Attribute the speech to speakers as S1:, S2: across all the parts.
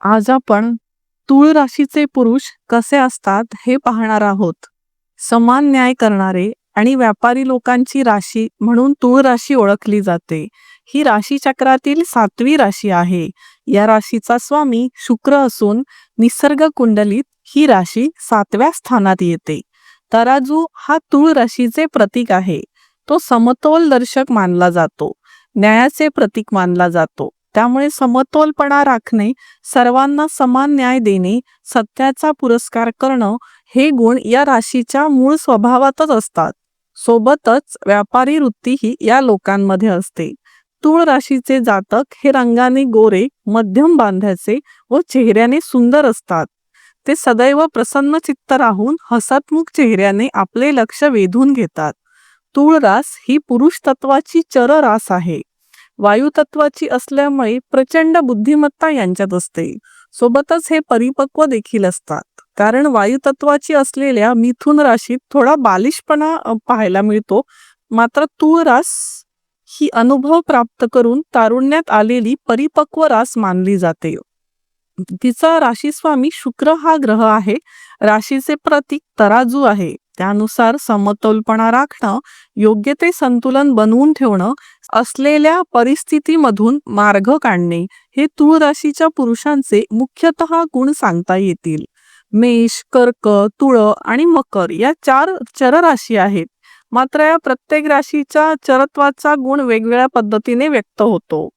S1: आज आपण तूळ राशीचे पुरुष कसे असतात हे पाहणार आहोत. समान न्याय करणारे आणि व्यापारी लोकांची राशी म्हणून तूळ राशी ओळखली जाते. ही राशी चक्रातील सातवी राशी आहे. या राशीचा स्वामी शुक्र असून निसर्ग कुंडलीत ही राशी सातव्या स्थानात येते. तराजू हा तूळ राशीचे प्रतीक आहे. तो समतोल दर्शक मानला जातो. न्यायाचे प्रतीक मानला जातो. त्यामुळे समतोलपणा राखणे सर्वांना समान न्याय देणे सत्याचा पुरस्कार करणं हे गुण या राशीच्या मूळ स्वभावातच असतात. सोबतच व्यापारी वृत्तीही या लोकांमध्ये असते. तूळ राशीचे जातक हे रंगाने गोरे मध्यम बांध्याचे व चेहऱ्याने सुंदर असतात. ते सदैव प्रसन्न चित्त राहून हसतमुख चेहऱ्याने आपले लक्ष वेधून घेतात. तूळ रास ही पुरुष तत्वाची चर रास आहे. वायुतत्वाची असल्यामुळे प्रचंड बुद्धिमत्ता यांच्यात असते. सोबतच हे परिपक्व देखील असतात. कारण वायुतत्वाची असलेल्या मिथुन राशीत थोडा बालिशपणा पाहायला मिळतो. मात्र तूळ रास ही अनुभव प्राप्त करून तारुण्यात आलेली परिपक्व रास मानली जाते. तिचा राशीस्वामी शुक्र हा ग्रह आहे. राशीचे प्रतीक तराजू आहे. त्यानुसार समतोलपणा राखणं योग्य ते संतुलन बनवून ठेवणं असलेल्या परिस्थितीमधून मार्ग काढणे हे तूळ राशीच्या पुरुषांचे मुख्यतः गुण सांगता येतील. मेष कर्क तुळ आणि मकर या चार चरराशी आहेत. मात्र या प्रत्येक राशीच्या चरत्वाचा गुण वेगवेगळ्या पद्धतीने व्यक्त होतो.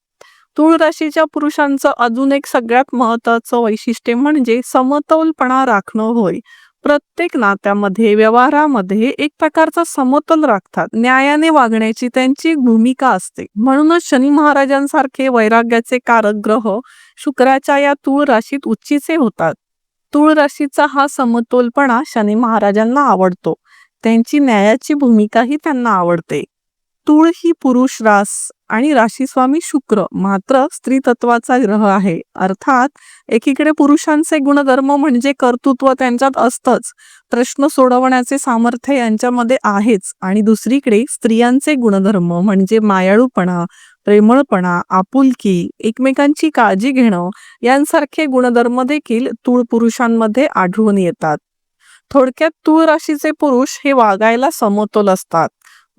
S1: तूळ राशीच्या पुरुषांचं अजून एक सगळ्यात महत्वाचं वैशिष्ट्य म्हणजे समतोलपणा राखणं होय. प्रत्येक नात्यामध्ये व्यवहारामध्ये एक प्रकारचा समतोल राखतात. न्यायाने वागण्याची त्यांची एक भूमिका असते. म्हणूनच शनी महाराजांसारखे वैराग्याचे कारक ग्रह शुक्राच्या या तूळ राशीत उच्चीचे होतात. तूळ राशीचा हा समतोलपणा शनी महाराजांना आवडतो. त्यांची न्यायाची भूमिकाही त्यांना आवडते. तूळ ही पुरुष रास आणि राशीस्वामी शुक्र मात्र स्त्री तत्वाचा ग्रह आहे. अर्थात एकीकडे पुरुषांचे गुणधर्म म्हणजे कर्तृत्व त्यांच्यात असतंच प्रश्न सोडवण्याचे सामर्थ्य यांच्यामध्ये आहेच आणि दुसरीकडे स्त्रियांचे गुणधर्म म्हणजे मायाळूपणा प्रेमळपणा आपुलकी एकमेकांची काळजी घेणं यांसारखे गुणधर्म देखील तूळ पुरुषांमध्ये आढळून येतात. थोडक्यात तूळ राशीचे पुरुष हे वागायला समतोल असतात.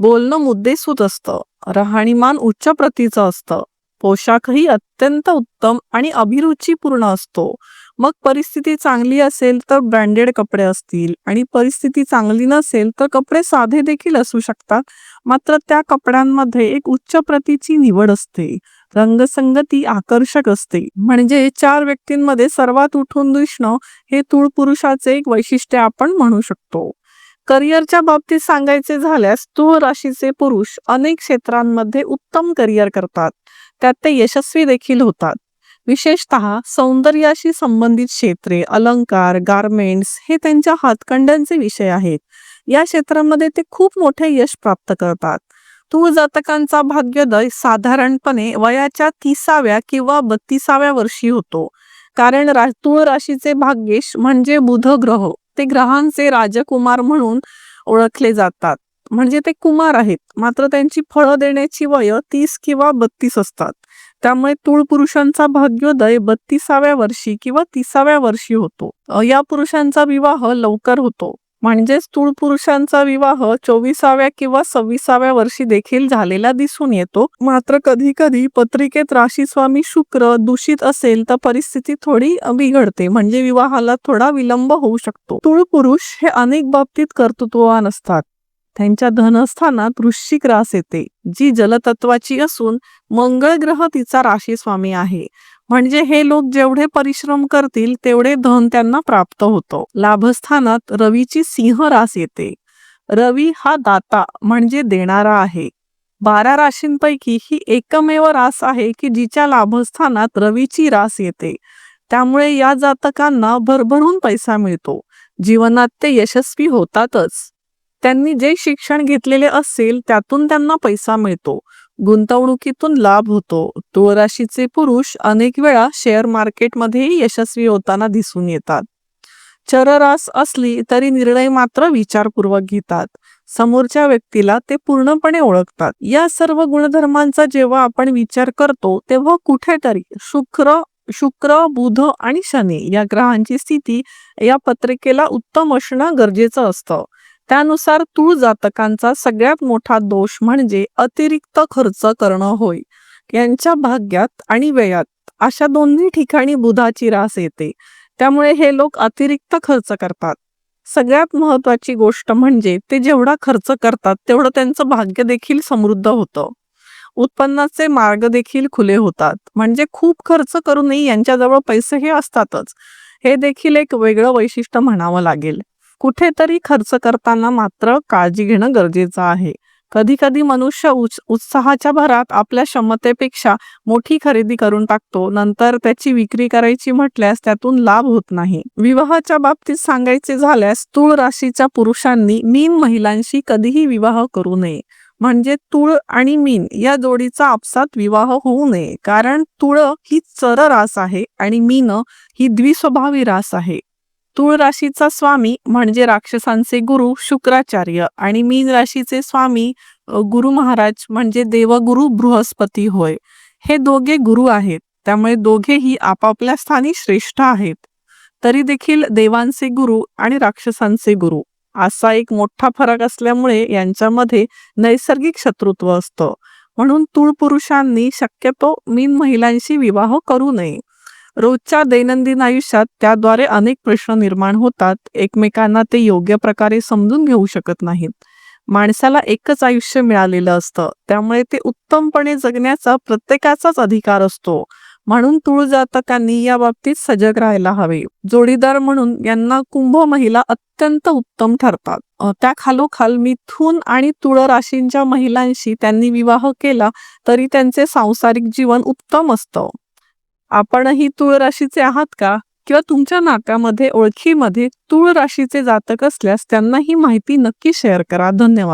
S1: बोलणं मुद्देसूद असतं. राहणीमान उच्च प्रतीचं असतं. पोशाखही अत्यंत उत्तम आणि अभिरुचीपूर्ण असतो. मग परिस्थिती चांगली असेल तर ब्रँडेड कपडे असतील आणि परिस्थिती चांगली नसेल तर कपडे साधे देखील असू शकतात. मात्र त्या कपड्यांमध्ये एक उच्च प्रतीची निवड असते. रंगसंगती आकर्षक असते. म्हणजे चार व्यक्तींमध्ये सर्वात उठून दिसणं हे तूळ पुरुषाचे एक वैशिष्ट्य आपण म्हणू शकतो. करिअरच्या बाबतीत सांगायचे झाल्यास तूळ राशीचे पुरुष अनेक क्षेत्रांमध्ये उत्तम करिअर करतात. त्यात ते यशस्वी देखील होतात. विशेषतः सौंदर्याशी संबंधित क्षेत्रे अलंकार गारमेंट्स हे त्यांच्या हातकंड्यांचे विषय आहेत. या क्षेत्रामध्ये ते खूप मोठे यश प्राप्त करतात. तूळ जातकांचा भाग्योदय साधारणपणे वयाच्या तिसाव्या किंवा बत्तीसाव्या वर्षी होतो. कारण रा तूळ राशीचे भाग्येश म्हणजे बुध ग्रह. ते ग्रहांचे राजकुमार म्हणून ओळखले जातात. म्हणजे ते कुमार आहेत. मात्र त्यांची फळं देण्याची वय तीस किंवा बत्तीस असतात. त्यामुळे तुळ पुरुषांचा भाग्योदय बत्तीसाव्या वर्षी किंवा तिसाव्या वर्षी होतो. या पुरुषांचा विवाह लवकर होतो. म्हणजेच स्थूळ पुरुषांचा विवाह चोवीसाव्या किंवा सव्वीसाव्या वर्षी देखील झालेला दिसून येतो. मात्र कधी कधी पत्रिकेत राशी स्वामी शुक्र दूषित असेल तर परिस्थिती थोडी बिघडते. म्हणजे विवाहाला थोडा विलंब होऊ शकतो. तूळ पुरुष हे अनेक बाबतीत कर्तृत्ववान असतात. त्यांच्या धनस्थानात वृश्चिक रास येते जी जलतत्वाची असून मंगळ ग्रह तिचा राशीस्वामी आहे. म्हणजे हे लोक जेवढे परिश्रम करतील तेवढे धन त्यांना प्राप्त होतं. लाभस्थानात रवीची सिंह रास येते. रवी हा दाता म्हणजे देणारा आहे. बारा राशींपैकी ही एकमेव रास आहे की जिच्या लाभस्थानात रवीची रास येते. त्यामुळे या जातकांना भरभरून पैसा मिळतो. जीवनात ते यशस्वी होतातच. त्यांनी जे शिक्षण घेतलेले असेल त्यातून त्यांना पैसा मिळतो. गुंतवणुकीतून लाभ होतो. तुळ राशीचे पुरुष अनेक वेळा शेअर मार्केटमध्येही यशस्वी होताना दिसून येतात. चररास असली तरी निर्णय मात्र विचारपूर्वक घेतात. समोरच्या व्यक्तीला ते पूर्णपणे ओळखतात. या सर्व गुणधर्मांचा जेव्हा आपण विचार करतो तेव्हा कुठेतरी शुक्र शुक्र बुध आणि शनी या ग्रहांची स्थिती या पत्रिकेला उत्तम असणं गरजेचं असतं. त्यानुसार तूळ जातकांचा सगळ्यात मोठा दोष म्हणजे अतिरिक्त खर्च करणं होय. यांच्या भाग्यात आणि व्ययात अशा दोन्ही ठिकाणी बुधाची रास येते. त्यामुळे हे लोक अतिरिक्त खर्च करतात. सगळ्यात महत्वाची गोष्ट म्हणजे ते जेवढा खर्च करतात तेवढं त्यांचं भाग्य देखील समृद्ध होतं. उत्पन्नाचे मार्ग देखील खुले होतात. म्हणजे खूप खर्च करूनही यांच्याजवळ पैसे हे असतातच. हे देखील एक वेगळं वैशिष्ट्य म्हणावं लागेल. कुठेतरी खर्च करताना मात्र काळजी घेणं गरजेचं आहे. कधी कधी मनुष्य उच- उत्साहाच्या भरात आपल्या क्षमतेपेक्षा मोठी खरेदी करून टाकतो. नंतर त्याची विक्री करायची म्हटल्यास त्यातून लाभ होत नाही. विवाहाच्या बाबतीत सांगायचे झाल्यास तूळ राशीच्या पुरुषांनी मीन महिलांशी कधीही विवाह करू नये. म्हणजे तुळ आणि मीन या जोडीचा आपसात विवाह होऊ नये. कारण तुळ ही चर रास आहे आणि मीन ही द्विस्वभावी रास आहे. तुळ राशीचा स्वामी म्हणजे राक्षसांचे गुरु शुक्राचार्य. आणि मीन राशीचे स्वामी गुरु महाराज म्हणजे देवगुरु बृहस्पती होय. हे दोघे गुरु आहेत. त्यामुळे दोघेही आपापल्या स्थानी श्रेष्ठ आहेत. तरी देखील देवांचे गुरु आणि राक्षसांचे गुरु. असा एक मोठा फरक असल्यामुळे यांच्यामध्ये नैसर्गिक शत्रुत्व असतं. म्हणून तूळ पुरुषांनी शक्यतो मीन महिलांशी विवाह करू नये. रोजच्या दैनंदिन आयुष्यात त्याद्वारे अनेक प्रश्न निर्माण होतात. एकमेकांना ते योग्य प्रकारे समजून घेऊ शकत नाहीत. माणसाला एकच आयुष्य मिळालेलं असतं. त्यामुळे ते उत्तमपणे जगण्याचा प्रत्येकाचाच अधिकार असतो. म्हणून तुळजातकांनी या बाबतीत सजग राहायला हवे. जोडीदार म्हणून यांना कुंभ महिला अत्यंत उत्तम ठरतात. त्या खालोखाल मिथून आणि तुळ राशींच्या महिलांशी त्यांनी विवाह केला तरी त्यांचे सांसारिक जीवन उत्तम असतं. आपणही तूळ राशीचे आहात का? किंवा तुमच्या नाकामध्ये ओळखीमध्ये तूळ राशीचे जातक असल्यास त्यांना ही माहिती नक्की शेअर करा. धन्यवाद.